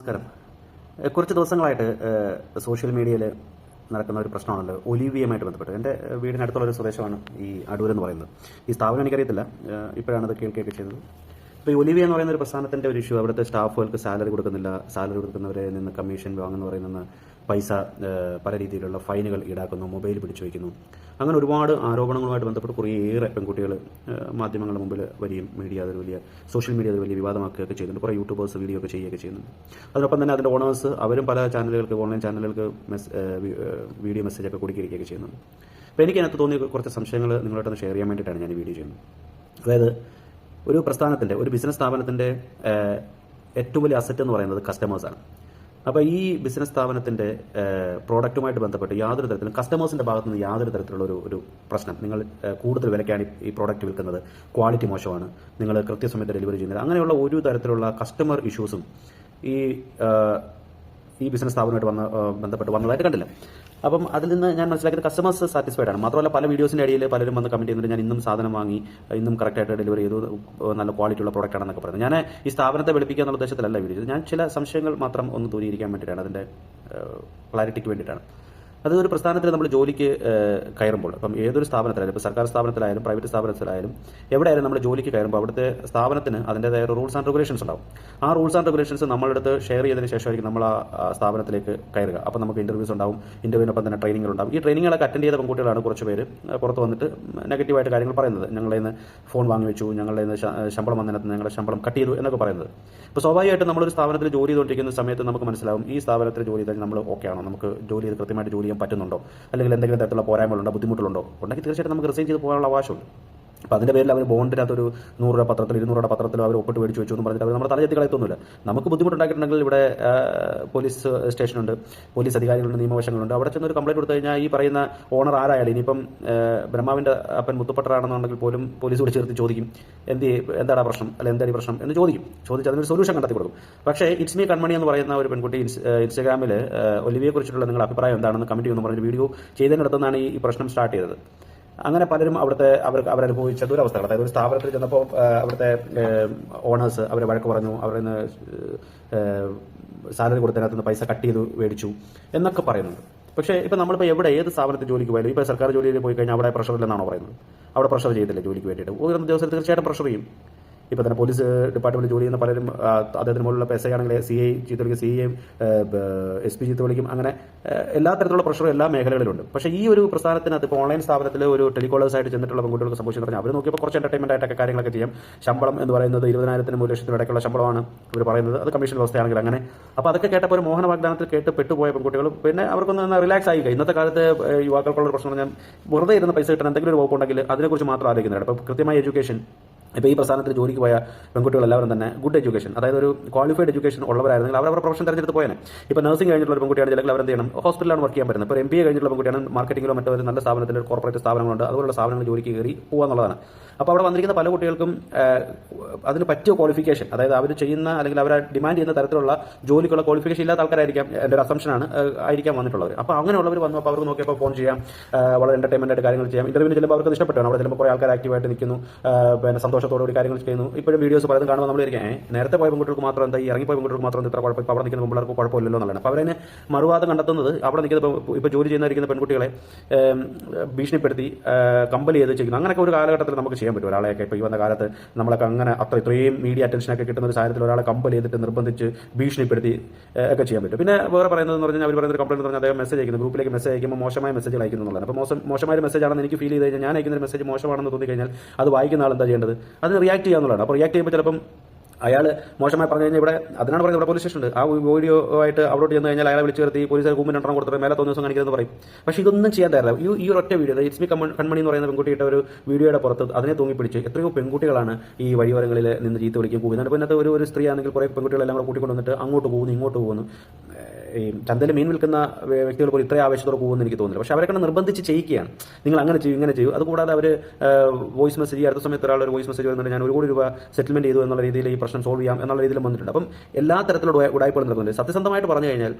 നമസ്കാരം. കുറച്ച് ദിവസങ്ങളായിട്ട് സോഷ്യൽ മീഡിയയിൽ നടക്കുന്ന ഒരു പ്രശ്നമാണല്ലോ. ഒലിവിയുമായിട്ട് ബന്ധപ്പെട്ട്. എന്റെ വീടിനടുത്തുള്ള ഒരു സ്വദേശമാണ് ഈ അടൂർ എന്ന് പറയുന്നത്. ഈ സ്ഥാപനം എനിക്കറിയത്തില്ല. ഇപ്പോഴാണ് അത് കേൾക്കുകയൊക്കെ ചെയ്തത്. ഇപ്പോൾ ഈ ഒലിവിയ എന്ന് പറയുന്ന ഒരു പ്രസ്ഥാനത്തിന്റെ ഒരു ഇഷ്യൂ അവിടുത്തെ സ്റ്റാഫുകൾക്ക് സാലറി കൊടുക്കുന്നില്ല. സാലറി കൊടുക്കുന്നവരെ നിന്ന് കമ്മീഷൻ വാങ്ങുന്ന പറയുന്ന പൈസ പല രീതിയിലുള്ള ഫൈനുകൾ ഈടാക്കുന്നു മൊബൈൽ പിടിച്ചു വയ്ക്കുന്നു. അങ്ങനെ ഒരുപാട് ആരോപണങ്ങളുമായിട്ട് ബന്ധപ്പെട്ട് കുറേയേറെ പെൺകുട്ടികൾ മാധ്യമങ്ങളുടെ മുമ്പിൽ വരികയും മീഡിയ അതൊരു വലിയ സോഷ്യൽ മീഡിയ അത് വലിയ വിവാദമാക്കുകയൊക്കെ ചെയ്യുന്നുണ്ട്. കുറേ യൂട്യൂബേഴ്സ് വീഡിയോ ഒക്കെ ചെയ്യുകയൊക്കെ ചെയ്യുന്നുണ്ട്. അതിനൊപ്പം തന്നെ അതിന്റെ ഓണേഴ്സ് അവരും പല ചാനലുകൾക്ക് ഓൺലൈൻ ചാനലുകൾക്ക് മെസ് വീഡിയോ മെസ്സേജ് ഒക്കെ കൊടുക്കുകയൊക്കെ ചെയ്യുന്നുണ്ട്. അപ്പോൾ എനിക്ക് അതിനകത്ത് തോന്നിയ കുറച്ച് സംശയങ്ങൾ നിങ്ങളോടൊന്ന് ഷെയർ ചെയ്യാൻ വേണ്ടിയിട്ടാണ് ഞാൻ വീഡിയോ ചെയ്യുന്നത്. അതായത് ഒരു പ്രസ്ഥാനത്തിന്റെ ഒരു ബിസിനസ് സ്ഥാപനത്തിന്റെ ഏറ്റവും വലിയ അസറ്റ് എന്ന് പറയുന്നത് കസ്റ്റമേഴ്സാണ് അപ്പോൾ ഈ ബിസിനസ് സ്ഥാപനത്തിന്റെ പ്രോഡക്റ്റുമായിട്ട് ബന്ധപ്പെട്ട് യാതൊരു തരത്തിലും കസ്റ്റമേഴ്സിന്റെ ഭാഗത്ത് നിന്ന് യാതൊരു തരത്തിലുള്ള ഒരു ഒരു പ്രശ്നം. നിങ്ങൾ കൂടുതൽ വിലക്കാണ് ഈ പ്രോഡക്റ്റ് വിൽക്കുന്നത്. ക്വാളിറ്റി മോശമാണ്. നിങ്ങൾ കൃത്യസമയത്ത് ഡെലിവറി ചെയ്യുന്നത് അങ്ങനെയുള്ള ഒരു തരത്തിലുള്ള കസ്റ്റമർ ഇഷ്യൂസും ഈ ഈ ബിസിനസ് സ്ഥാപനമായിട്ട് വന്ന ബന്ധപ്പെട്ട് വന്നതായിട്ട് കണ്ടില്ല. അപ്പം അതിൽ നിന്ന് ഞാൻ മനസ്സിലാക്കിയത് കസ്റ്റമേഴ്സ് സാറ്റിസ്ഫൈഡ് ആണ്. മാത്രമല്ല പല വീഡിയോസിന്റെ ഇടയിൽ പലരും വന്ന് കമന്റ് ചെയ്യുന്നുണ്ട് ഞാൻ ഇന്നും സാധനം വാങ്ങി ഇന്നും കറക്റ്റായിട്ട് ഡെലിവറി ചെയ്തു നല്ല ക്വാളിറ്റി ഉള്ള പ്രോഡക്റ്റ് ആണെന്നൊക്കെ പറയുന്നത് ഞാൻ ഈ സ്ഥാപനത്തെ വെളുപ്പിക്കുക എന്നുള്ള ഉദ്ദേശത്തിലല്ല വീഡിയോ ഞാൻ ചില സംശയങ്ങൾ മാത്രം ഒന്ന് ദൂരീകരിക്കാൻ വേണ്ടിയിട്ടാണ് അതിന്റെ ക്ലാരിറ്റിക്ക് വേണ്ടിയിട്ടാണ്. അത് ഒരു പ്രസ്ഥാനത്തിൽ നമ്മൾ ജോലിക്ക് കയറുമ്പോൾ. അപ്പം ഏതൊരു സ്ഥാപനത്തിലായാലും ഇപ്പോൾ സർക്കാർ സ്ഥാപനത്തിലായാലും പ്രൈവറ്റ് സ്ഥാപനത്തിലായാലും എവിടെയായാലും നമ്മൾ ജോലിക്ക് കയറുമ്പോൾ അവിടുത്തെ സ്ഥാപനത്തിന് അതിന്റെതായ റൂൾസ് ആൻഡ് റെഗുലേഷൻസ് ഉണ്ടാവും. ആ റൂൾസ് ആൻഡ് റെഗുലേഷൻസ് നമ്മളെടുത്ത് ഷെയർ ചെയ്തതിന് ശേഷമായിരിക്കും നമ്മൾ ആ സ്ഥാപനത്തിലേക്ക് കയറുക. അപ്പോൾ നമുക്ക് ഇന്റർവ്യൂസ് ഉണ്ടാവും ഇന്റർവ്യൂവിനൊപ്പം തന്നെ ട്രെയിനിങ്ങൾ ഉണ്ടാവും. ഈ ട്രെയിനിങ്ങളൊക്കെ അറ്റൻഡ് ചെയ്ത പെൺകുട്ടികളാണ് കുറച്ച് പേര്. പുറത്ത് വന്നിട്ട് നെഗറ്റീവായിട്ട് കാര്യങ്ങൾ പറയുന്നത്. ഞങ്ങളുടെ നിന്ന് ഫോൺ വാങ്ങി വെച്ചു ഞങ്ങളുടെ നിന്ന് ശമ്പളം വന്നതിനകത്ത് ഞങ്ങളുടെ ശമ്പളം കട്ട് ചെയ്തു എന്നൊക്കെ പറയുന്നത്. അപ്പോൾ സ്വാഭാവികമായിട്ടും നമ്മളൊരു സ്ഥാപനത്തിൽ ജോലി ചെയ്തുകൊണ്ടിരിക്കുന്ന സമയത്ത് നമുക്ക് മനസ്സിലാവും ഈ സ്ഥാപനത്തിൽ ജോലി ചെയ്താൽ നമ്മൾ ഓക്കെ ആണോ? നമുക്ക് ജോലി ചെയ്ത് കൃത്യമായിട്ട് ജോലി ചെയ്യാൻ പറ്റുന്നുണ്ടോ? അല്ലെങ്കിൽ എന്തെങ്കിലും തരത്തിലുള്ള പോരായ്മകളുണ്ടോ? ബുദ്ധിമുട്ടുകളുണ്ടോ? ഉണ്ടെങ്കിൽ തീർച്ചയായിട്ടും നമുക്ക് റിസൈൻ ചെയ്ത് പോകാനുള്ള അവകാശമുണ്ട്. അപ്പോൾ അതിന്റെ പേരിൽ അവർ ബോണ്ടിനകത്ത് ഒരു നൂറ് രൂപ പത്രത്തിൽ ഇരുന്നൂറ് രൂപ പത്രത്തിൽ അവർ ഒപ്പിട്ട് മേടിച്ച് വെച്ചു എന്ന് പറഞ്ഞിട്ട് അവർ നമ്മുടെ തലയെത്തി കളയത്തൊന്നുമില്ല നമുക്ക് ബുദ്ധിമുട്ടുണ്ടാക്കിയിട്ടുണ്ടെങ്കിൽ ഇവിടെ പോലീസ് സ്റ്റേഷനുണ്ട്. പോലീസ് അധികാരികളുണ്ട് നിയമവശങ്ങളുണ്ട്. അവിടെ ചെന്നൊരു കംപ്ലൈന്റ് കൊടുത്തു കഴിഞ്ഞാൽ ഈ പറയുന്ന ഓണർ ആരായാലും ഇനിയിപ്പം ബ്രഹ്മാവിന്റെ അപ്പൻ മുത്തുപ്പട്ടറാണെന്നുണ്ടെങ്കിൽ പോലും പോലീസ് കൂടി ചേർത്ത് ചോദിക്കും. എന്ത് എന്താണ് പ്രശ്നം? അല്ല എന്താണ് പ്രശ്നം? എന്ന് ചോദിക്കും. ചോദിച്ച് അതിനൊരു സൊല്യൂഷൻ കണ്ടെത്തി കൊടുക്കും. പക്ഷേ ഇറ്റ്സ് മീ കൺമണി എന്ന് പറയുന്ന ഒരു പെൺകുട്ടി ഇൻസ്- ഇൻസ്റ്റാഗ്രാമിൽ ഒലിവിയെ കുറിച്ചിട്ടുള്ള നിങ്ങളുടെ അഭിപ്രായം എന്താണെന്ന് കമന്റ് ചെയ്യുമെന്ന് പറഞ്ഞ വീഡിയോ ചെയ്തതിനടുത്താണ് ഈ ഈ പ്രശ്നം സ്റ്റാർട്ട് ചെയ്തത്. അങ്ങനെ പലരും അവിടുത്തെ അവർക്ക് അവരനുഭവിച്ച ദുരവസ്ഥകൾ അതായത് ഒരു സ്ഥാപനത്തിൽ ചെന്നപ്പോൾ അവിടുത്തെ ഓണേഴ്സ് അവരെ വഴക്ക് പറഞ്ഞു അവരിൽ നിന്ന് സാലറി കൊടുത്തതിനകത്ത് നിന്ന് പൈസ കട്ട് ചെയ്ത് മേടിച്ചു എന്നൊക്കെ പറയുന്നുണ്ട്. പക്ഷേ ഇപ്പം നമ്മളിപ്പോൾ എവിടെ ഏത് സ്ഥാപനത്തിൽ ജോലിക്ക് പോയാലും ഇപ്പോൾ സർക്കാർ ജോലിയിൽ പോയി കഴിഞ്ഞാൽ അവിടെ പ്രഷർ ഇല്ലെന്നാണോ പറയുന്നത്? അവിടെ പ്രഷർ ചെയ്തില്ല ജോലിക്ക് വേണ്ടിയിട്ട്? ഉയർന്ന ദിവസത്തിൽ തീർച്ചയായിട്ടും പ്രഷർ ചെയ്യും. ഇപ്പോൾ തന്നെ പോലീസ് ഡിപ്പാർട്ട്മെന്റ് ജോലി ചെയ്യുന്ന പലരും അദ്ദേഹത്തിന് മുകളിലുള്ള എസ് ആണെങ്കിൽ സി ഐ ചീത്ത വിളിക്കും സി ഐയും എസ് പി ചീത്ത വിളിക്കും അങ്ങനെ എല്ലാ തരത്തിലുള്ള പ്രഷറും എല്ലാ മേഖലകളിലുണ്ട്. പക്ഷേ ഈ ഒരു പ്രസ്ഥാനത്തിനകത്ത് ഇപ്പോൾ ഓൺലൈൻ സ്ഥാപനത്തിൽ ഒരു ടെലികോളേഴ്സ് ആയിട്ട് ചെന്നിട്ടുള്ള പെൺകുട്ടികൾക്ക് സംഭവിച്ചു പറഞ്ഞാൽ അവർ നോക്കിയപ്പോൾ കുറച്ച് എന്റർടൈൻമെന്റ് ആയിട്ടൊക്കെ കാര്യങ്ങളൊക്കെ ചെയ്യാം. ശമ്പളം എന്ന് പറയുന്നത് ഇരുപതിനായിരത്തിന് മൂന്ന് ലക്ഷത്തിന് ഇടയ്ക്കുള്ള ശമ്പളമാണ് ഇവർ പറയുന്നത്. അത് കമ്മീഷൻ വ്യവസ്ഥയാണെങ്കിൽ അങ്ങനെ. അപ്പോൾ അതൊക്കെ കേട്ടപ്പോൾ ഒരു മോഹന വാഗ്ദാനത്തിൽ കേട്ട് പെട്ടുപോയ പെൺകുട്ടികൾ പിന്നെ അവർക്കൊന്ന് റിലാക്സ് ആയി ഇന്നത്തെ കാലത്ത് യുവാക്കൾക്കുള്ള പ്രശ്നം ഞാൻ വെറുതെ ഇരുന്ന് പൈസ കിട്ടാൻ എന്തെങ്കിലും ഒരു വകുപ്പുണ്ടെങ്കിൽ അതിനെക്കുറിച്ച് മാത്രം ആലോചിക്കുന്നുണ്ട് അപ്പോൾ കൃത്യമായ എഡ്യൂക്കേഷൻ ഇപ്പോൾ ഈ പ്രസ്ഥാനത്തിൽ ജോലിക്ക് പോയ പെൺകുട്ടികൾ എല്ലാവരും തന്നെ ഗുഡ് എഡ്യൂക്കേഷൻ അതായത് ഒരു ക്വാളിഫൈഡ് എഡ്യൂക്കേഷൻ ഉള്ളവരായിരുന്നെങ്കിൽ അവർ അവരുടെ പ്രൊഫഷൻ തിരഞ്ഞെടുത്ത് പോയേനെ. ഇപ്പോൾ നഴ്സിംഗ് കഴിഞ്ഞിട്ടുള്ള ഒരു പെൺകുട്ടിയാണ് അവർ എന്ത് ചെയ്യണം? ഹോസ്പിറ്റലാണ് വർക്ക് ചെയ്യാൻ പറ്റുന്നത്. ഇപ്പോൾ എം ബി എ കഴിഞ്ഞിട്ടുള്ള പെൺകുട്ടിയാണ് മാർക്കറ്റിംഗിലോ മറ്റോ നല്ല സ്ഥാപനത്തിൽ കോർപ്പറേറ്റ് സ്ഥാപനങ്ങളുണ്ട് അതുപോലുള്ള സ്ഥാപനങ്ങൾ ജോലിക്ക് കയറി പോകുക എന്നുള്ളതാണ്. അപ്പോൾ അവിടെ വന്നിരിക്കുന്ന പല കുട്ടികൾക്കും അതിന് പറ്റിയ ക്വാളിഫിക്കേഷൻ അതായത് അവർ ചെയ്യുന്ന അല്ലെങ്കിൽ അവർ ഡിമാൻഡ് ചെയ്യുന്ന തരത്തിലുള്ള ജോലിക്കുള്ള ക്വാളിഫിക്കേഷൻ ഇല്ലാത്ത ആൾക്കാരായിരിക്കാം എന്റെ ഒരു അസംഷനാണ് ആയിരിക്കാം വന്നിട്ടുള്ളവർ അപ്പോൾ അങ്ങനെയുള്ളവർ വന്നു അപ്പോൾ അവർക്ക് നോക്കിയപ്പോൾ ഫോൺ ചെയ്യാം വളരെ എന്റർടൈൻമെന്റ് ആയിട്ട് കാര്യങ്ങൾ ചെയ്യാം. ഇന്റർവ്യൂവിന് ചിലപ്പോൾ അവർക്ക് ഇഷ്ടപ്പെട്ടാണ്. അവിടെ ചിലപ്പോൾ കുറേ ആൾക്കാർ ആക്റ്റീവായിട്ട് നിൽക്കുന്നു പിന്നെ പിന്നെ സന്തോഷത്തോടുകൂടി കാര്യങ്ങൾ ചെയ്യുന്നു. ഇപ്പോഴും വീഡിയോസ് പലതും കാണുമ്പോൾ നമ്മൾ ഇരിക്കാൻ നേരത്തെ പോയ പെൺകുട്ടികൾക്ക് മാത്രം എന്താ ഈ ഇറങ്ങിപ്പോയ പെൺകുട്ടികൾക്ക് മാത്രം ഇത്ര കുഴപ്പം അവിടെ നിൽക്കുന്ന പെൺപിള്ളേർക്ക് കുഴപ്പമില്ലല്ലോ എന്നുള്ളതാണ്. അപ്പോൾ അവരതിന് മറുവാദം കണ്ടെത്തുന്നത് അവിടെ നിൽക്കുന്ന ഇപ്പോൾ ജോലി ചെയ്യുന്നവരിക്കുന്ന പെൺകുട്ടികളെ ഭീഷണിപ്പെടുത്തി കമ്പൽ ചെയ്ത് ചെയ്യുന്നു അങ്ങനെയൊക്കെ ഒരു കാലഘട്ടത്തിൽ നമുക്ക് ചെയ്യാൻ പറ്റും. ഒരാളെയൊക്കെ ഇപ്പോൾ ഈ വന്ന കാലത്ത് നമ്മളൊക്കെ അങ്ങനെ അത്ര ഇത്രയും മീഡിയ അറ്റൻഷനൊക്കെ കിട്ടുന്ന ഒരു സാഹചര്യത്തിൽ ഒരാളെ കമ്പൽ ചെയ്തിട്ട് നിർബന്ധിച്ച് ഭീഷണിപ്പെടുത്തി ഒക്കെ ചെയ്യാൻ പറ്റും. പിന്നെ വേറെ പറയുന്നത് എന്ന് പറഞ്ഞാൽ അവർ പറയുന്ന ഒരു കംപ്ലൈന്റ് പറഞ്ഞാൽ അദ്ദേഹം മെസ്സേജ് അയക്കുന്നു. ഗ്രൂപ്പിലേക്ക് മെസ്സേജ് അയക്കുമ്പോൾ മോശമായ മെസ്സേജ് അയക്കുന്നു എന്നുള്ളതാണ് അപ്പോൾ മോശം മോശമായ മെസ്സേജ് ആണെന്ന് എനിക്ക് ഫീൽ ചെയ്ത് കഴിഞ്ഞാൽ ഞാൻ അയക്കുന്ന ഒരു മെസ്സേജ് മോശമാണെന്ന് തോന്നി കഴിഞ്ഞാൽ അത് വായിക്കുന്ന ആൾ എന്താ ചെയ്യേണ്ടത്? അതിന് റിയാക്ട് ചെയ്യാന്നുള്ളതാണ്. അപ്പോൾ റിയാക്ട് ചെയ്യുമ്പോൾ ചിലപ്പം അയാൾ മോശമായി പറഞ്ഞു കഴിഞ്ഞാൽ ഇവിടെ അതിനാണ് പറയുന്നത് ഇവിടെ പോലീസ് സ്റ്റേഷൻ ഉണ്ട്. ആ വീഡിയോ ആയിട്ട് അവിടോട്ട് ചെന്ന് കഴിഞ്ഞാൽ അയാളെ വിളിച്ചു നിർത്തി പോലീസ് കൂമ്പിന് രണ്ടെണ്ണം കൊടുത്തിട്ട് മേലെ തോന്നുന്ന ദിവസം കാണിക്കുന്നത് പറയും. പക്ഷേ ഇതൊന്നും ചെയ്യാൻ തരാം ഈ ഈ ഒറ്റ വീഡിയോ ഇറ്റ്സ് മി കൺമണി എന്ന് പറയുന്ന പെൺകുട്ടിയുടെ ഒരു വീഡിയോയുടെ പുറത്ത് അതിനെ തൂങ്ങിപ്പിടിച്ച് എത്രയോ പെൺകുട്ടികളാണ് ഈ വഴിയോരങ്ങളിൽ നിന്ന് ചീത്ത വിളിക്കും കൂവുന്നത് അപ്പോൾ ഇന്നത്തെ ഒരു ഒരു സ്ത്രീ ആണെങ്കിൽ കുറേ പെൺകുട്ടികളെല്ലാം കൂടെ കൂട്ടിക്കൊണ്ടുവന്നിട്ട് അങ്ങോട്ട് പോകുന്നു ഇങ്ങോട്ട് പോകുന്നു. ഈ ചന്തയിൽ മീൻ വിൽക്കുന്ന വ്യ- വ്യക്തികൾ പോലും ഇത്രയും ആവേശത്തോടെ പോകുമെന്ന് എനിക്ക് തോന്നുന്നില്ല. പക്ഷെ അവരെ നിർബന്ധിച്ച് ചെയ്യിക്കുകയാണ്. നിങ്ങൾ അങ്ങനെ ചെയ്യും ഇങ്ങനെ ചെയ്യും. അതുകൂടാതെ അവർ വോയിസ് മെസ്സേജ് അടുത്ത സമയത്ത് ഒരാൾ ഒരു വോയിസ് മെസ്സേജ് വന്നിട്ട് ഞാൻ ഒരു കോടി രൂപ സെറ്റിൽമെന്റ് ചെയ്തു എന്നുള്ള രീതിയിൽ ഈ പ്രശ്നം സോൾവ് ചെയ്യാം എന്നുള്ള രീതിയിൽ വന്നിട്ടുണ്ട്. അപ്പം എല്ലാ തരത്തിലുള്ള ഉടായ്പകൾ നടക്കുന്നുണ്ട് സത്യസന്ധമായിട്ട് പറഞ്ഞു കഴിഞ്ഞാൽ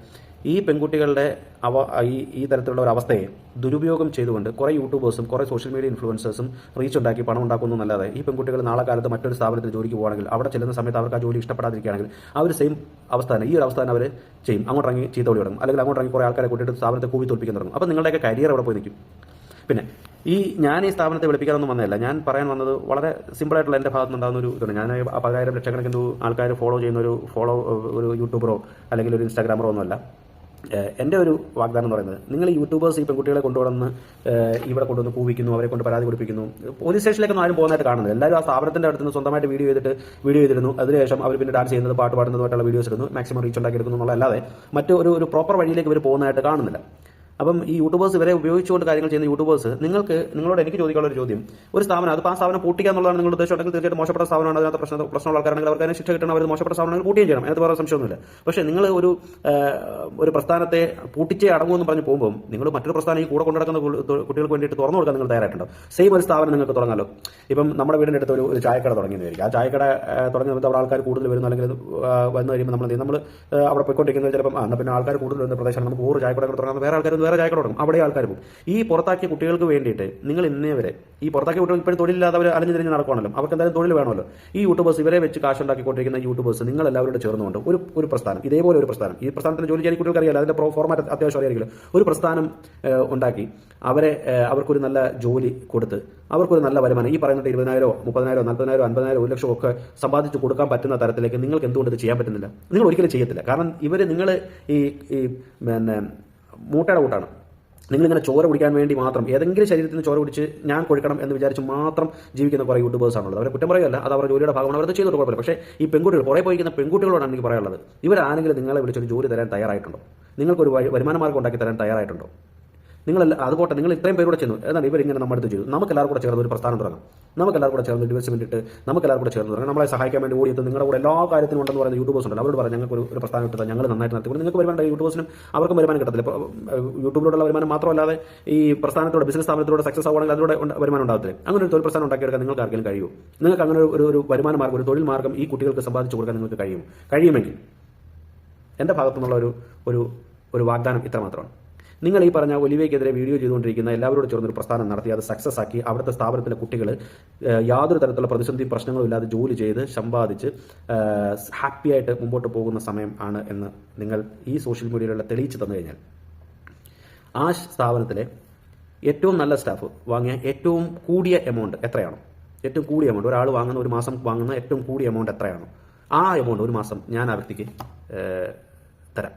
ഈ പെൺകുട്ടികളുടെ അവ ഈ ഈ തരത്തിലുള്ള ഒരു അവസ്ഥയെ ദുരുപയോഗം ചെയ്തുകൊണ്ട് കുറേ യൂട്യൂബേഴ്സും കുറേ സോഷ്യൽ മീഡിയ ഇൻഫ്ലുവൻസേഴ്സും റീച്ച് ഉണ്ടാക്കി പണം ഉണ്ടാക്കുന്നു എന്നല്ലാതെ ഈ പെൺകുട്ടികൾ നാളെ കാലത്ത് മറ്റൊരു സ്ഥാപനത്തിൽ ജോലിക്ക് പോകുകയാണെങ്കിൽ അവിടെ ചെല്ലുന്ന സമയത്ത് അവർക്ക് ആ ജോലി ഇഷ്ടപ്പെടാതിരിക്കുകയാണെങ്കിൽ ആ ഒരു സെയിം അവസ്ഥ തന്നെ ഈ ഒരു അവസ്ഥ തന്നെ അവർ ചെയ്യും. അങ്ങോട്ട് ഇറങ്ങി ചീത്ത വിളി തുടങ്ങും. അല്ലെങ്കിൽ അങ്ങോട്ട് ഇറങ്ങി കുറേ ആൾക്കാരെ കൂട്ടിയിട്ട് സ്ഥാപനത്തെ കൂവി തോൽപ്പിക്കാൻ തുടങ്ങും. അപ്പോൾ നിങ്ങളുടെയൊക്കെ കരിയർ അവിടെ പോയി നിൽക്കും. പിന്നെ ഈ ഞാൻ ഈ സ്ഥാപനത്തെ വിളിപ്പിക്കാനൊന്നും വന്നതല്ല. ഞാൻ പറയാൻ വന്നത് വളരെ സിമ്പിളായിട്ടുള്ള എന്റെ ഭാഗത്ത് നിന്നുണ്ടാകുന്ന ഒരു ഇതാണ് ഞാൻ പതിനായിരം ലക്ഷക്കണക്കിന് ആൾക്കാർ ഫോളോ ചെയ്യുന്ന ഒരു ഫോളോ ഒരു യൂട്യൂബറോ അല്ലെങ്കിൽ ഒരു ഇൻസ്റ്റാഗ്രാമറോ ഒന്നുമല്ല. എന്റെ ഒരു വാഗ്ദാനം എന്ന് പറയുന്നത് നിങ്ങൾ യൂട്യൂബേഴ്സ് ഈ പെൺകുട്ടികളെ കൊണ്ടുവന്ന് ഇവിടെ കൊണ്ടുവന്ന് കൂവിക്കുന്നു അവരെ കൊണ്ട് പരാതി കൊടുപ്പിക്കുന്നു. പോലീസ് സ്റ്റേഷനിലേക്കൊന്നും ആരും പോകുന്നതായിട്ട് കാണുന്നത് എല്ലാവരും ആ സ്ഥാപനത്തിന്റെ അടുത്ത് നിന്ന് സ്വന്തമായിട്ട് വീഡിയോ ചെയ്തിട്ട് വീഡിയോ ചെയ്തിരുന്നു. അതിനുശേഷം അവർ പിന്നെ ഡാൻസ് ചെയ്യുന്നത് പാട്ട് പാടുന്നതുമായിട്ടുള്ള വീഡിയോസ് ഇടുന്നു. മാക്സിമം റീച്ച് ഉണ്ടാക്കി എടുക്കുന്നു എന്നുള്ളതല്ലാതെ മറ്റു ഒരു ഒരു പ്രോപ്പർ വഴിയിലേക്ക് ഇവർ പോകുന്നതായിട്ട് കാണുന്നില്ല. അപ്പം ഈ യൂട്യൂബേഴ്സ് ഇവരെ ഉപയോഗിച്ചുകൊണ്ട് കാര്യങ്ങൾ ചെയ്യുന്ന യൂട്യൂബേഴ്സ് നിങ്ങൾക്ക് നിങ്ങളോട് എനിക്ക് ചോദിക്കാനുള്ള ഒരു ചോദ്യം. ഒരു സ്ഥാപനം അത് ആ സ്ഥാപനം പൂട്ടിക്കുക എന്നുള്ളതാണ് നിങ്ങളുടെ ഉദ്ദേശം. ഉണ്ടെങ്കിൽ തീർച്ചയായിട്ടും മോശപ്പെട്ട സ്ഥാപനമാണ് അതിനകത്ത് പ്രശ്നം പ്രശ്നമുള്ള ആൾക്കാരാണെങ്കിൽ അവർക്ക് അതിനെ ശിക്ഷ കിട്ടണം. അവർ മോശപ്പെട്ട സ്ഥാപനങ്ങൾ പൂട്ടുകയും ചെയ്യണം. അതിനകത്ത് വേറെ സംശയമൊന്നുമില്ല. പക്ഷേ നിങ്ങൾ ഒരു ഒരു പ്രസ്ഥാനത്തെ പൂട്ടിച്ചേ അടങ്ങുമെന്ന് പറഞ്ഞ് പോകുമ്പോൾ നിങ്ങൾ മറ്റൊരു പ്രസ്ഥാനം ഈ കൂടെ കൊണ്ടുനടക്കുന്ന കുട്ടികൾക്ക് വേണ്ടിയിട്ട് തുറന്നു കൊടുക്കാൻ നിങ്ങൾ തയ്യാറായിട്ടുണ്ടോ? സെയിം ഒരു സ്ഥാപനം നിങ്ങൾക്ക് തുടങ്ങാലോ? ഇപ്പം നമ്മുടെ വീടിന്റെ അടുത്ത് ഒരു ചായക്കട തുടങ്ങിയിരിക്കും ആ ചായക്കട തുടങ്ങി അവിടെ ആൾക്കാർ കൂടുതൽ വരുന്നു. അല്ലെങ്കിൽ വന്നു കഴിയുമ്പോൾ നമ്മൾ നമ്മൾ അവിടെ പോയിക്കൊണ്ടിരിക്കുന്നത് ചിലപ്പം എന്നാൽ എന്നാ പിന്നെ ആൾക്കാർ കൂടുതൽ വരുന്ന പ്രദേശമാണ്. നമുക്ക് ഒരു ചായക്കട തുടങ്ങാൻ വേറെ ആൾക്കാർ വേറെ ചായക്കട തുടങ്ങും. അവിടെ ആൾക്കാർ പോകും. ഈ പുറത്താക്കിയ കുട്ടികൾക്ക് വേണ്ടിയിട്ട് നിങ്ങൾ ഇന്നേ വരെ ഈ പുറത്താക്കിയ കുട്ടികൾ ഇപ്പോഴും തൊഴിലില്ലാത്തവർ അലഞ്ഞു തിരിഞ്ഞ് നടക്കുവാണല്ലോ. അവർക്ക് എന്തായാലും തൊഴിൽ വേണമല്ലോ. ഈ യൂട്യൂബേഴ്സ് ഇവരെ വെച്ച് കാശുണ്ടാക്കിക്കൊണ്ടിരിക്കുന്ന യൂട്യൂബേഴ്സ് നിങ്ങൾ എല്ലാവരോട് ചേർന്നുകൊണ്ട് ഒരു ഒരു പ്രസ്ഥാനം ഇതേപോലെ ഒരു പ്രസ്ഥാനം. ഈ പ്രസ്ഥാനത്തിന് ജോലി ചെയ്യാൻ കുട്ടികൾക്ക് അറിയാലോ. അതിന്റെ ഫോർമാറ്റ് അത്യാവശ്യം അറിയാമെങ്കിലും ഒരു പ്രസ്ഥാനം ഉണ്ടാക്കി അവരെ അവർക്കൊരു നല്ല ജോലി കൊടുത്ത് അവർക്കൊരു നല്ല വരുമാനം. ഈ പറയുന്ന ഇരുപതിനായിരോ മുപ്പതിനായിരോ നാൽപ്പതിനായിരോ അൻപതിനായിരോ ഒരു ലക്ഷം ഒക്കെ സമ്പാദിച്ച് കൊടുക്കാൻ പറ്റുന്ന തരത്തിലേക്ക് നിങ്ങൾക്ക് എന്തുകൊണ്ട് ഇത് ചെയ്യാൻ പറ്റുന്നില്ല? നിങ്ങൾ ഒരിക്കലും ചെയ്യത്തില്ല. കാരണം ഇവർ നിങ്ങൾ ഈ പിന്നെ മൂട്ടയുടെ കൂട്ടാണ്. നിങ്ങളിങ്ങനെ ചോര കുടിക്കാൻ വേണ്ടി മാത്രം ഏതെങ്കിലും ശരീരത്തിൽ നിന്ന് ചോര കുടിച്ച് ഞാൻ കൊഴുക്കണം എന്ന് വിചാരിച്ച് മാത്രം ജീവിക്കുന്ന കുറേ യൂട്യൂബേഴ്സ് ആണുള്ളത് അവരെ കുറ്റം പറയുകയല്ല അത് അവരുടെ ജോലിയുടെ ഭാഗമാണ് അവരത് ചെയ്തിട്ട് കുഴപ്പമില്ല. പക്ഷേ ഈ പെൺകുട്ടികൾ കുറേ പോയിരിക്കുന്ന പെൺകുട്ടികളോടാണ് എനിക്ക് പറയാനുള്ളത്. ഇവരാരെങ്കിലും നിങ്ങളെ വിളിച്ചൊരു ജോലി തരാൻ തയ്യാറായിട്ടുണ്ടോ? നിങ്ങൾക്കൊരു വരുമാന മാർഗം ഉണ്ടാക്കി തരാൻ തയ്യാറായിട്ടുണ്ടോ? നിങ്ങളല്ല അതുപോട്ടെ നിങ്ങൾ ഇത്രയും പേരൂടെ ചെന്നു. എന്നാൽ ഇവരിങ്ങനെ നമ്മുടെ അടുത്ത് ചെയ്തു. നമുക്ക് എല്ലാവരും കൂടെ ചേർന്ന് ഒരു പ്രസ്ഥാനം തുടങ്ങാം. നമുക്ക് എല്ലാവരും കൂടെ ചേർന്ന് ഇൻവെസ്റ്റ്മെന്റ് ഇട്ട് നമുക്ക് എല്ലാവരും കൂടെ ചേർന്ന് തുടങ്ങാം. നമ്മളെ സഹായിക്കാൻ വേണ്ടി ഓടിയത് നിങ്ങളുടെ കൂടെ എല്ലാ കാര്യത്തിനും ഉണ്ടെന്ന് പറയുന്ന യൂട്യൂബേഴ്സ് ഉണ്ടല്ലോ. അവരോട് പറഞ്ഞു ഞങ്ങൾക്ക് ഒരു പ്രസ്ഥാനം ഇട്ടത് ഞങ്ങൾ നന്നായിട്ട് നടത്തിക്കൊണ്ട് നിങ്ങൾക്ക് വരുമാനം യൂട്യൂബേഴ്സിനും അവർക്കും വരുമാനം കിട്ടത്തില്ല. ഇപ്പോൾ യൂട്യൂബിലൂടെയുള്ള വരുമാനം മാത്രമല്ലാതെ ഈ പ്രസ്ഥാനത്തോടെ ബിസിനസ് സ്ഥാപനത്തോടെ സക്സസ് ആവുകയാണെങ്കിൽ അതിലൂടെ വരുമാനം ഉണ്ടാകത്തില്ല അങ്ങനെ ഒരു തൊഴിൽ പ്രസ്ഥാനം ഉണ്ടാക്കിയെടുക്കാൻ നിങ്ങൾക്ക് ആർക്കെങ്കിലും കഴിയുമോ? നിങ്ങൾക്ക് അങ്ങനെ ഒരു ഒരു വരുമാന മാർഗം ഒരു തൊഴിൽ മാർഗം ഈ കുട്ടികൾക്ക് സമ്പാദിച്ചു കൊടുക്കാൻ നിങ്ങൾക്ക് കഴിയും കഴിയുമെങ്കിൽ. എന്റെ ഭാഗത്തുനിന്നുള്ള ഒരു ഒരു വാഗ്ദാനം ഇത്ര മാത്രമാണ് നിങ്ങൾ ഈ പറഞ്ഞ ഒലിവയ്ക്കെതിരെ വീഡിയോ ചെയ്തുകൊണ്ടിരിക്കുന്ന എല്ലാവരോടും ചേർന്നൊരു പ്രസ്ഥാനം നടത്തി അത് സക്സസ് ആക്കി അവിടുത്തെ സ്ഥാപനത്തിലെ കുട്ടികൾ യാതൊരു തരത്തിലുള്ള പ്രതിസന്ധി പ്രശ്നങ്ങളും ഇല്ലാതെ ജോലി ചെയ്ത് സമ്പാദിച്ച് ഹാപ്പിയായിട്ട് മുമ്പോട്ട് പോകുന്ന സമയം ആണ് എന്ന് നിങ്ങൾ ഈ സോഷ്യൽ മീഡിയയിലുള്ള തെളിയിച്ചു തന്നു കഴിഞ്ഞാൽ. ആ സ്ഥാപനത്തിലെ ഏറ്റവും നല്ല സ്റ്റാഫ് വാങ്ങിയ ഏറ്റവും കൂടിയ എമൗണ്ട് എത്രയാണോ? ഏറ്റവും കൂടിയ എമൗണ്ട് ഒരാൾ വാങ്ങുന്ന ഒരു മാസം വാങ്ങുന്ന ഏറ്റവും കൂടിയ എമൗണ്ട് എത്രയാണോ? ആ എമൗണ്ട് ഒരു മാസം ഞാൻ ആ വ്യക്തിക്ക് തരാം.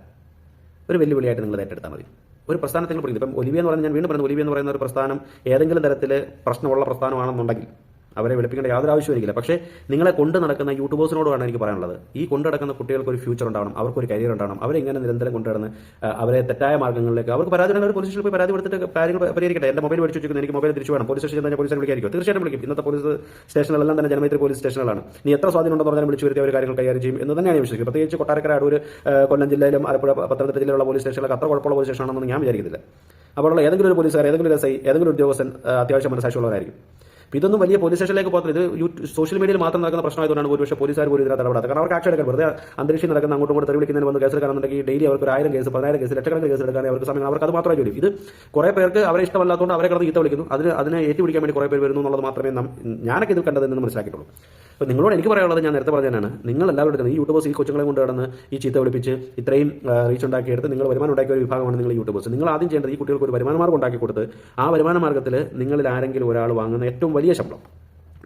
ഒരു വെല്ലുവിളിയായിട്ട് നിങ്ങൾ ഏറ്റെടുത്താൽ മതി. ഒരു പ്രസ്ഥാനത്തിൽ പറയുന്നത് ഇപ്പം ഒലിവിയ എന്ന് പറയുന്നത് ഞാൻ വീണ്ടും പറയുന്നത് ഒലിവിയ എന്ന് പറയുന്ന ഒരു പ്രസ്ഥാനം ഏതെങ്കിലും തരത്തിൽ പ്രശ്നമുള്ള പ്രസ്ഥാനമാണെന്നുണ്ടെങ്കിൽ അവരെ വിളിപ്പിക്കേണ്ട യാതൊരു ആവശ്യമായിരിക്കില്ല പക്ഷേ നിങ്ങളെ കൊണ്ട് നടക്കുന്ന യൂട്യൂബേഴ്സിനോടാണ് എനിക്ക് പറയാനുള്ളത്. ഈ കൊണ്ടു നടക്കുന്ന കുട്ടികൾക്ക് ഒരു ഫ്യൂച്ചർ ഉണ്ടാവണം. അവർക്കൊരു കരിയർ ഉണ്ടാവണം. അവരെ ഇങ്ങനെ നിരന്തരം കൊണ്ടുവരുന്ന അവരെ തെറ്റായ മാർഗങ്ങളിലേക്ക് അവർക്ക് പരാതി അവർ പോലീസ് സ്റ്റേഷനിൽ പോയി പരാതി കൊടുത്തിട്ട് കാര്യങ്ങൾ പരിഹരിക്കട്ടെ? എന്റെ മൊബൈൽ മേടിച്ച് വെച്ചിരിക്കുന്നു. എനിക്ക് മൊബൈൽ തിരിച്ചു വേണം. പോലീസ് സ്റ്റേഷനിൽ തന്നെ പോലീസിനെ വിളിക്കായിരിക്കും. തീർച്ചയായിട്ടും വിളിക്കും. ഇന്നത്തെ പോലീസ് സ്റ്റേഷനുകളെല്ലാം തന്നെ ജനമൈത്രി പോലീസ് സ്റ്റേഷനുകളാണ് നീ എത്ര സ്വാധീനം ഉണ്ടെന്ന് പറഞ്ഞാൽ വിളിച്ചു വരുത്തി അവർ കാര്യങ്ങൾ കൈകാര്യം ചെയ്യും എന്ന് തന്നെയാണ് വിശ്വസിക്കുന്നത്. പ്രത്യേകിച്ച് കൊട്ടാരക്കര ആ, കൊല്ലം ജില്ലയിലും ആലപ്പുഴ പത്തനംതിട്ട ജില്ലയിലുള്ള പോലീസ് സ്റ്റേഷനിലൊക്കെ അത്ര കുഴപ്പമുള്ള പോലീസ് സ്റ്റേഷനാണെന്ന് ഞാൻ വിചാരിക്കുന്നില്ല. അവിടെയുള്ള ഏതെങ്കിലും ഒരു പോലീസുകാർ ഏതെങ്കിലും ഒരു എസ് ഐ ഏതെങ്കിലും ഒരു ഉദ്യോഗസ്ഥൻ അത്യാവശ്യം മനസ്സാക്ഷിയുള്ളവരായിരിക്കും. അപ്പോൾ ഇതൊന്നും വലിയ പോലീസ് സ്റ്റേഷനിലേക്ക് പോകാത്ത ഇത് സോഷ്യൽ മീഡിയയിൽ മാത്രം നടക്കുന്ന പ്രശ്നമായതുകൊണ്ടാണ് ഒരുപക്ഷെ പോലീസുകാർ പോലും ഇതിനകത്ത് ഇടപെടാത്തത്. കാരണം അവർക്ക് ആക്ഷൻ എടുക്കാൻ വെറുതെ അന്തരീക്ഷം നടക്കുന്ന അങ്ങോട്ടും കൂടെ തെളിവിക്കുന്നതിന് വന്ന് കേസ് എടുക്കാനുണ്ടെങ്കിൽ ഡെയിലി അവർക്ക് ഒരു ആയിരം കേസ് പതിനായിരം കേസ് ലക്ഷക്കണക്കിന് കേസ് എടുക്കാൻ അവർക്ക് സമയം അവർക്ക് അത് മാത്രമേ ജോലി. ഇത് കുറേ പേർക്ക് അവരെ ഇഷ്ടമല്ലാത്തതുകൊണ്ട് അവരെ കടന്ന് ഈത്ത വിളിക്കുന്നു. അതിന് അതിനെ ഏറ്റുപിടിക്കാൻ വേണ്ടി കുറേ പേര് വരുന്നു എന്നുള്ളത് മാത്രമേ ഞാനൊക്കെ ഇതിൽ കണ്ടതെന്ന് മനസ്സിലാക്കിയിട്ടുള്ളൂ. അപ്പോൾ നിങ്ങളോട് എനിക്ക് പറയാനുള്ളത് ഞാൻ നേരത്തെ പറഞ്ഞതാണ് നിങ്ങൾ എല്ലാവരും ഈ യൂട്യൂബേഴ്സ് ഈ കൊച്ചുങ്ങളെ കൊണ്ട് കടന്ന് ഈ ചീത്ത വിളിപ്പിച്ച് ഇത്രയും റീച്ച് ഉണ്ടാക്കിയെടുത്ത് നിങ്ങൾ വരുമാനം ഉണ്ടാക്കിയ ഒരു വിഭാഗമാണ് നിങ്ങൾ യൂട്യൂബേഴ്സ്. നിങ്ങൾ ആദ്യം ചെയ്യേണ്ടത് ഈ കുട്ടികൾക്ക് ഒരു വരുമാന മാർഗം ഉണ്ടാക്കി കൊടുത്ത് ആ വരുമാന മാർഗത്തിൽ നിങ്ങളിൽ ആരെങ്കിലും ഒരാൾ വാങ്ങുന്ന ഏറ്റവും വലിയ ശമ്പളം.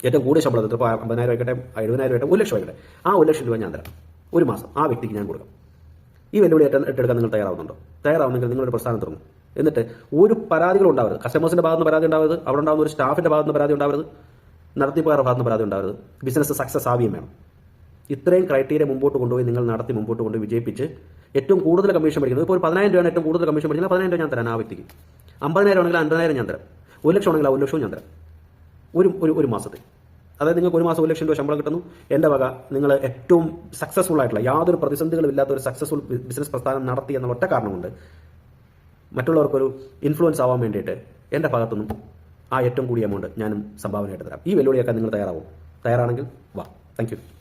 ഏറ്റവും കൂടിയ ശമ്പളം ഇപ്പോൾ അമ്പതിനായിരം ആയിക്കട്ടെ എഴുപതിനായിരം ആയിട്ടെ ഒരു ലക്ഷം ആയിക്കോട്ടെ. ആ ഒരു ലക്ഷം രൂപ ഞാൻ തരാം. ഒരു മാസം ആ വ്യക്തിക്ക് ഞാൻ കൊടുക്കും. ഈ വെല്ലുവിളി ഏറ്റെടുക്കാൻ നിങ്ങൾ തയ്യാറാവുന്നുണ്ടോ? തയ്യാറാവുന്നെങ്കിൽ നിങ്ങളൊരു പ്രസ്ഥാനം തുടങ്ങും. എന്നിട്ട് ഒരു പരാതികൾ ഉണ്ടാവരുത്. കസ്റ്റമേഴ്സിന്റെ ഭാഗത്ത് നിന്ന് പരാതി ഉണ്ടാവരുത്. അവിടെ ഉണ്ടാകുന്ന ഒരു സ്റ്റാഫിന്റെ ഭാഗത്ത് നിന്ന് പരാതി ഉണ്ടാവരുത്. നടത്തിപ്പുകാരുടെ ഭാഗത്ത് നിന്ന് പരാതി ഉണ്ടാവരുത്. ബിസിനസ് സക്സസ് ആവുകയും വേണം. ഇത്രയും ക്രൈറ്റീരിയ മുമ്പോട്ട് കൊണ്ടുപോയി നിങ്ങൾ നടത്തി മുമ്പോട്ട് കൊണ്ട് വിജയിപ്പിച്ച് ഏറ്റവും കൂടുതൽ കമ്മീഷൻ പഠിക്കുന്നത് ഇപ്പോൾ ഒരു പതിനായിരം രൂപയാണ് ഏറ്റവും കൂടുതൽ കമ്മീഷൻ പഠിക്കുന്നത് പതിനായിരം രൂപ ഞാൻ തരാം ആ വ്യക്തിക്ക്. അമ്പതിനായിരം ആണെങ്കിൽ അൻപതിനായിരം ഞാൻ തരാം. ഒരു ലക്ഷം ആണെങ്കിൽ ആ ഒരു ലക്ഷവും ഞാൻ തരാം. ഒരു ഒരു ഒരു മാസത്തിൽ. അതായത് നിങ്ങൾക്ക് ഒരു മാസം ഒരു ലക്ഷം രൂപ ശമ്പളം കിട്ടുന്നു. എന്റെ വക നിങ്ങൾ ഏറ്റവും സക്സസ്ഫുൾ ആയിട്ടുള്ള യാതൊരു പ്രതിസന്ധികളും ഇല്ലാത്ത ഒരു സക്സസ്ഫുൾ ബിസിനസ് പ്രസ്ഥാനം നടത്തി എന്ന ഒറ്റ കാരണം കൊണ്ട് മറ്റുള്ളവർക്കൊരു ഇൻഫ്ലുവൻസ് ആവാൻ വേണ്ടിയിട്ട് എന്റെ ഭാഗത്തുനിന്നും ആ ഏറ്റവും കൂടിയ എമൗണ്ട് ഞാനും സംഭാവനയായിട്ട് തരാം. ഈ വെല്ലുവിളിയൊക്കെ നിങ്ങൾ തയ്യാറാവും. തയ്യാറാണെങ്കിൽ വാ. താങ്ക്